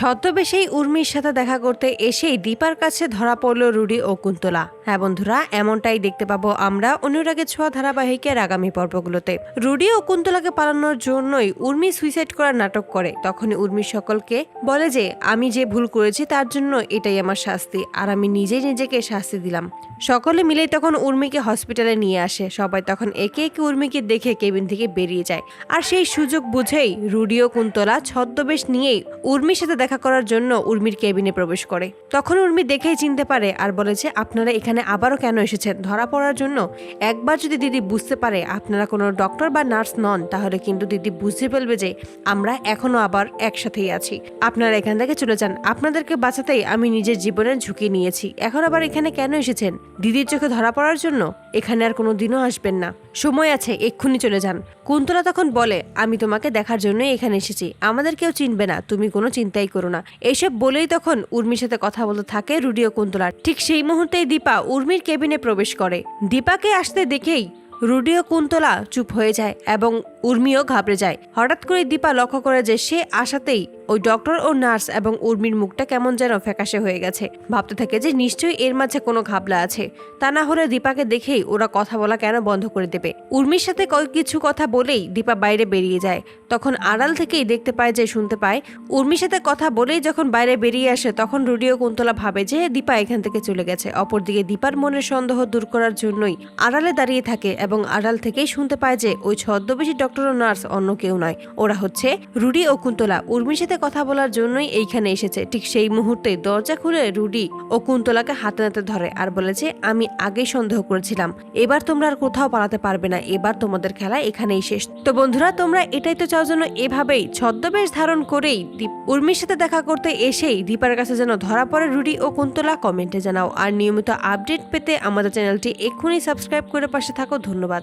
ছদ্মবেশেই উর্মির সাথে দেখা করতে এসেই দীপার কাছে ধরা পড়ল রুডি ও কুন্তলা। হ্যাঁ বন্ধুরা, এমনটাই দেখতে পাবো আমরা অনুরাগের ছোঁয়া ধারাবাহিকের আগামী পর্বগুলোতে। রুডি ও কুন্তলাকে পালানোর জন্যই উর্মি সুইসাইড করার নাটক করে। তখনই উর্মি সকলকে বলে যে, আমি যে ভুল করেছি তার জন্য এটাই আমার শাস্তি, আর আমি নিজেই নিজেকে শাস্তি দিলাম। সকলে মিলেই তখন উর্মিকে হসপিটালে নিয়ে আসে। সবাই তখন একে একে উর্মিকে দেখে কেবিন থেকে বেরিয়ে যায়। আর সেই সুযোগ বুঝেই রুডি ও কুন্তলা ছদ্মবেশ নিয়েই উর্মির সাথে দেখা করার জন্য উর্মির কেবিনে প্রবেশ করে। তখন উর্মি দেখেই চিনতে পারে আর বলে যে আপনারা এখানে আবারও কেন এসেছেন? ধরা পড়ার জন্য? একবার যদি দিদি বুঝতে পারে আপনারা কোনো ডক্টর বা নার্স নন, তাহলে কিন্তু দিদি বুঝতে ফেলবে যে আমরা এখনও আবার একসাথেই আছি। আপনারা এখান থেকে চলে যান। আপনাদেরকে বাঁচাতেই আমি নিজের জীবনের ঝুঁকি নিয়েছি। এখন আবার এখানে কেন এসেছেন? দিদির চোখে ধরা পড়ার জন্য? এখানে আর কোনো দিনও আসবেন না। সময় আছে, এক্ষুনি চলে যান। কুন্তলা তখন বলে, আমি তোমাকে দেখার জন্যই এখানে এসেছি। আমাদের কেউ চিনবে না। তুমি কোনো চিন্তাই করো না। এইসব বলেই তখন উর্মির সাথে কথা বলতে থাকে রুডি ও কুন্তলা। ঠিক সেই মুহূর্তেই দীপা উর্মির কেবিনে প্রবেশ করে। দীপাকে আসতে দেখেই রুডি ও কুন্তলা চুপ হয়ে যায় এবং উর্মিও ঘাবড়ে যায়। হঠাৎ করে দীপা লক্ষ্য করে যে সে আসাতেই ওই ডক্টর ও নার্স এবং উর্মির মুখটা কেমন যেন ফ্যাকাশে হয়ে গেছে। ভাবতে থাকে যে নিশ্চয়ই এর মাঝে কোনো ঘাবলা আছে। তা না হলে দীপাকে দেখেই ওরা কথা বলা কেন বন্ধ করে দেবে? উর্মির সাথে কিছু কথা বলেই দীপা বাইরে বেরিয়ে যায়। তখন আড়াল থেকেই দেখতে পায় যে শুনতে পায়। উর্মির সাথে কথা বলেই যখন বাইরে বেরিয়ে আসে, তখন রুডিও কুন্তলা ভাবে যে দীপা এখান থেকে চলে গেছে। অপরদিকে দীপার মনের সন্দেহ দূর করার জন্যই আড়ালে দাঁড়িয়ে থাকে এবং আড়াল থেকেই শুনতে পায় যে ওই ছদ্মবেশী ডক্টর ও নার্স অন্য কেউ নয়। ওরা হচ্ছে রুডি ও কুন্তলা। উর্মির সাথে কথা বলার জন্যই এইখানে এসেছে। ঠিক সেই মুহূর্তে দরজা খুলে রুডি ও কুন্তলাকে হাতে নাতে ধরে আর বলেছে আমি আগেই সন্দেহ করেছিলাম। এবার তোমরা আর কোথাও পালাতে পারবে না। এবার তোমাদের খেলা এখানেই শেষ। তো বন্ধুরা, তোমরা এটাই তো চাও যেন এভাবেই ছদ্মবেশ ধারণ করেই দীপ উর্মির সাথে দেখা করতে এসেই দীপার কাছে যেন ধরা পড়ে রুডি ও কুন্তলা। কমেন্টে জানাও। আর নিয়মিত আপডেট পেতে আমাদের চ্যানেলটি এক্ষুনি সাবস্ক্রাইব করে পাশে থাকো। ধন্যবাদ।